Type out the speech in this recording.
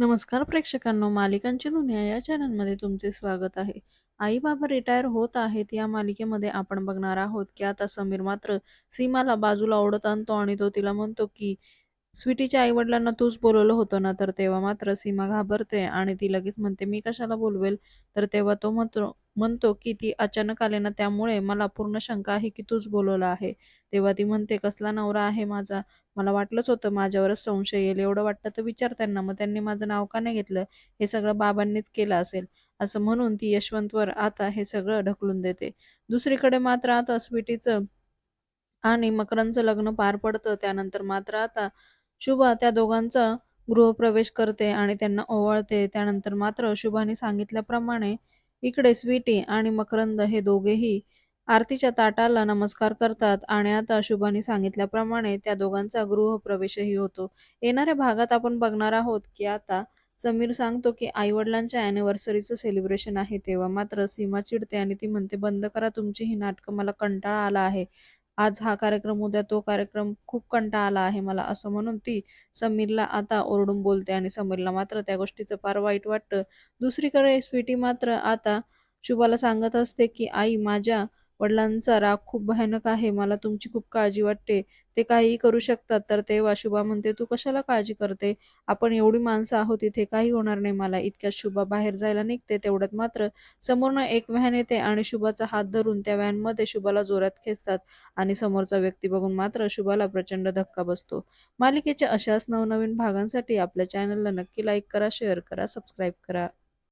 नमस्कार प्रेक्षकांनो मालिकांची दुनिया या चॅनलमध्ये तुमचे स्वागत आहे. आई बाबा रिटायर होत आहेत या मालिकेमध्ये आपण बघणार आहोत की आता समीर मात्र सीमाला बाजूला ओढत आणतो आणि तो तिला म्हणतो की स्वीटीच्या आई वडिलांना तूच बोलवलं होतं ना तर तेव्हा मात्र सीमा घाबरते आणि ती लगेच म्हणते मी कशाला बोलवेल? तर तेव्हा तो म्हणतो म्हणतो की ती अचानक आले ना त्यामुळे मला पूर्ण शंका आहे की तूच बोलवला आहे. तेव्हा ती म्हणते कसला नवरा आहे माझा? मला वाटलंच होतं माझ्यावरच संशय येईल. एवढं वाटतं तर विचार त्यांना. मग त्यांनी माझं नाव का नाही घेतलं? हे सगळं बाबांनीच केलं असेल. असं म्हणून ती यशवंतवर आता हे सगळं ढकलून देते. दुसरीकडे मात्र आता स्वीटीचं आणि मकरांचं लग्न पार पडतं. त्यानंतर मात्र आता शुभा त्या दोघांचा गृहप्रवेश करते आणि त्यांना ओवाळते. त्यानंतर मात्र शुभाने सांगितल्याप्रमाणे इकडे स्वीटी आणि मकरंद हे दोघेही आरतीच्या ताटाला नमस्कार करतात आणि आता शुभाने सांगितल्याप्रमाणे त्या दोघांचा गृहप्रवेशही होतो. येणाऱ्या भागात आपण बघणार आहोत की आता समीर सांगतो की आईवडिलांच्या अॅनिव्हर्सरीचं सेलिब्रेशन आहे तेव्हा मात्र सीमा चिडते आणि ती म्हणते बंद करा तुमची ही नाटकं मला कंटाळा आला आहे. आज हा कार्यक्रम उद्या तो कार्यक्रम खूप कंटाळा आला आहे मला असं म्हणून ती समीरला आता ओरडून बोलते आणि समीरला मात्र त्या गोष्टीचं फार वाईट वाटतं. दुसरीकडे स्वीटी मात्र आता शुभाला सांगत असते की आई माझ्या वडिलांचा राग खूप भयानक आहे. मला तुमची खूप काळजी वाटते. ते काहीही करू शकतात तर तेव्हा शुभा म्हणते तू कशाला काळजी करते? आपण एवढी माणसं आहोत इथे काही होणार नाही मला. इतक्यात शुभा बाहेर जायला निघते तेवढ्यात मात्र समोरनं एक व्हॅन येते आणि शुभाचा हात धरून त्या व्हॅनमध्ये शुभाला जोरात खेचतात आणि समोरचा व्यक्ती बघून मात्र शुभाला प्रचंड धक्का बसतो. मालिकेच्या अशाच नवनवीन भागांसाठी आपल्या चॅनलला नक्की लाईक करा शेअर करा सबस्क्राईब करा.